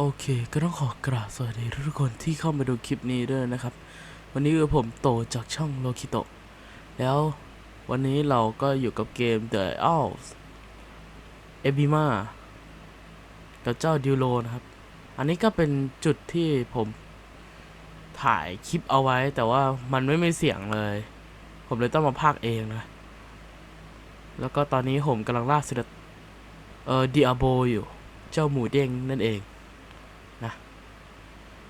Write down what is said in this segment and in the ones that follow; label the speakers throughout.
Speaker 1: โอเค ก็ต้องขอกราบสวัสดีทุกคนที่เข้ามาดูคลิปนี้ด้วยนะครับ วันนี้คือผมโตจากช่องโลคิโตแล้ววันนี้เราก็อยู่กับเกม The Elves e b i m a กับเจ้าดิวโลนะครับ อันนี้ก็เป็นจุดที่ผมถ่ายคลิปเอาไว้แต่ว่ามันไม่มีเสียงเลย ผมเลยต้องมาพากเองนะ แล้วก็ตอนนี้ผมกำลังล่าสุดเออดิอาโบอยู่ เจ้าหมูเด้งนั่นเอง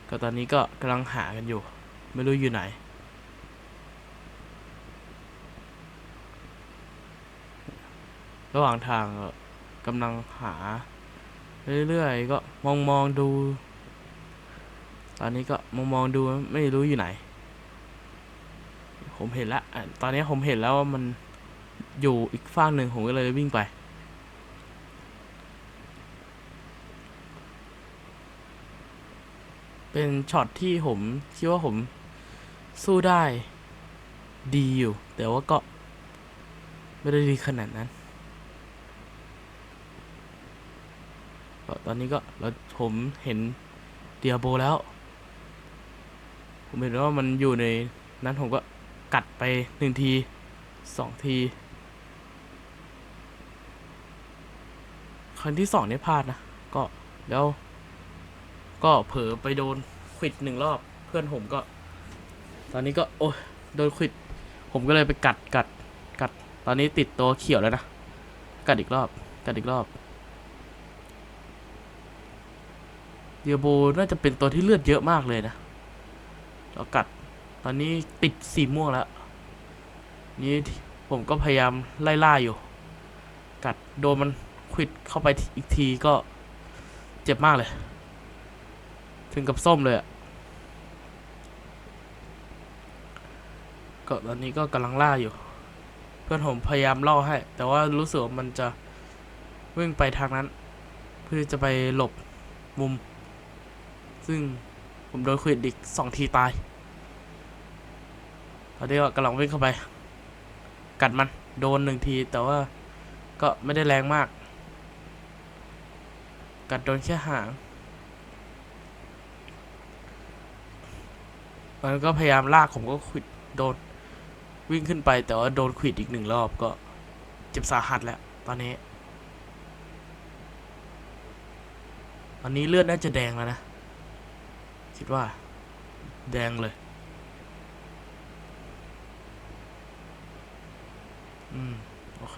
Speaker 1: ก็ตอนนี้ก็กำลังหากันอยู่ ไม่รู้อยู่ไหน ระหว่างทางก็กำลังหา เรื่อยๆ ก็มองมองดู ตอนนี้ก็มองมองดูไม่รู้อยู่ไหน ผมเห็นแล้วอะตอนนี้ผมเห็นแล้วว่ามันอยู่อีกฝั่งหนึ่งผมก็เลยวิ่งไป เป็นช็อตที่ผมคิดว่าผมสู้ได้ดีอยู่ แต่ว่าก็ไม่ได้ดีขนาดนั้นตอนนี้ก็เราผมเห็นเดียโบแล้ว ผมเห็นว่ามันอยู่ในนั้นผมก็กัดไปหนึ่งทีสองที ครั้งที่สองเนี่ยพลาดนะ ก็แล้ว ก็เผลอไปโดนควิดหนึ่งรอบ เพื่อนผมก็ ตอนนี้ก็ โอ้ยโดนควิด ผมก็เลยไปกัดกัด กัด ตอนนี้ติดตัวเขียวแล้วนะ กัดอีกรอบ กัดอีกรอบเดียโบน่าจะเป็นตัวที่เลือดเยอะมากเลยนะแล้วกัด ตอนนี้ติดสีม่วงแล้ว นี่ผมก็พยายามไล่ล่าอยู่ กัดโดนมันควิดเข้าไปอีกทีก็เจ็บมากเลย ถึงกับส้มเลยอะก็ตอนนี้ก็กำลังล่าอยู่ เพื่อนผมพยายามล่อให้ แต่ว่ารู้สึกว่ามันจะวิ่งไปทางนั้น เพื่อจะไปหลบมุม ซึ่งผมโดนควิดอีกสองทีตาย ตอนนี้ก็กำลังวิ่งเข้าไป กัดมันโดนหนึ่งที แต่ว่าก็ไม่ได้แรงมาก กัดโดนแค่หาง มันก็พยายามลากผมก็ควิดโดนวิ่งขึ้นไป แต่ว่าโดนควิดอีกหนึ่งรอบก็เจ็บสาหัสแล้วตอนนี้ ตอนนี้เลือดน่าจะแดงแล้วนะ คิดว่า แดงเลย อืม โอเค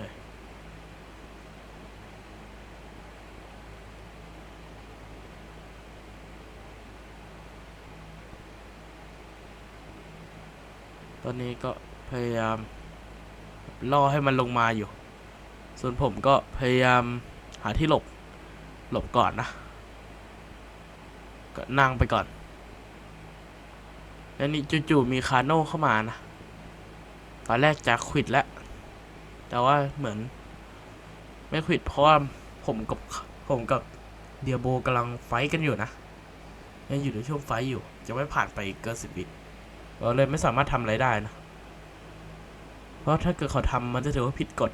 Speaker 1: ตอนนี้ก็พยายามล่อให้มันลงมาอยู่ ส่วนผมก็พยายามหาที่หลบ หลบก่อนนะ ก็นั่งไปก่อน แล้วนี่จู่ๆมีคาโน่เข้ามานะ ตอนแรกจะควิดแล้ว แต่ว่าเหมือน ไม่ควิดเพราะว่าผมกับผมกับเดียโบกำลังไฟกันอยู่นะยังอยู่ในช่วงไฟอยู่ จะไม่ผ่านไปเกินสิบวิ เราเลยไม่สามารถทำอะไรได้นะ เพราะถ้าเกิดเขาทำมันจะถือว่าผิดกฎ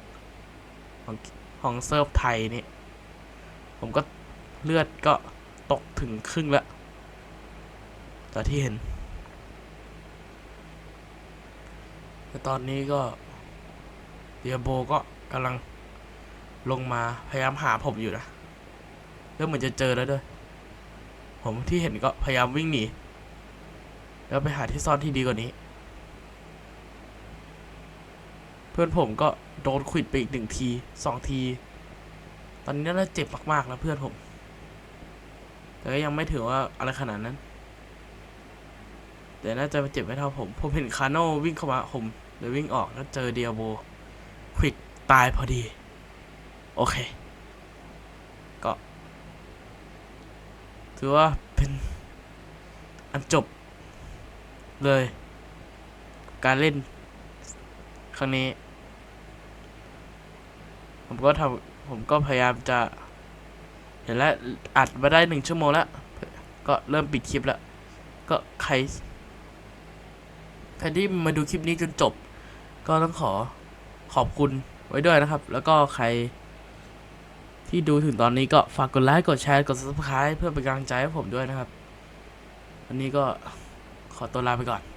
Speaker 1: ของของเซิร์ฟไทยนี่ ผมก็เลือดก็ตกถึงครึ่งแล้วแต่ที่เห็น แต่ตอนนี้ก็เดียโบก็กำลังลงมาพยายามหาผมอยู่นะเริ่มเหมือนจะเจอแล้วด้วย ผมที่เห็นก็พยายามวิ่งหนี แล้วไปหาที่ซ่อนที่ดีกว่านี้ เพื่อนผมก็โดนขวิดไปอีกหนึ่งทีสองที ตอนนี้น่าจะเจ็บมากๆแล้วเพื่อนผม แต่ก็ยังไม่ถือว่าอะไรขนาดนั้น แต่น่าจะเจ็บไม่เท่าผม ผมเห็นคาโน่วิ่งเข้ามาผมเลยวิ่งออกแล้วเจอเดียโบขวิดตายพอดี โอเค ก็ ถือว่าเป็นอันจบ เลย การเล่น ครั้งนี้ ผมก็ทำผมก็พยายามจะ เห็นแล้วอัดมาได้หนึ่งชั่วโมงแล้ว ก็เริ่มปิดคลิปแล้ว ก็ใครใครที่มาดูคลิปนี้จนจบ ก็ต้องขอขอบคุณไว้ด้วยนะครับ แล้วก็ใครที่ดูถึงตอนนี้ก็ฝากกดไลค์ กดแชร์ กด subscribe เพื่อเป็นกำลังใจให้ผมด้วยนะครับ อันนี้ก็ ขอตัวลาไปก่อน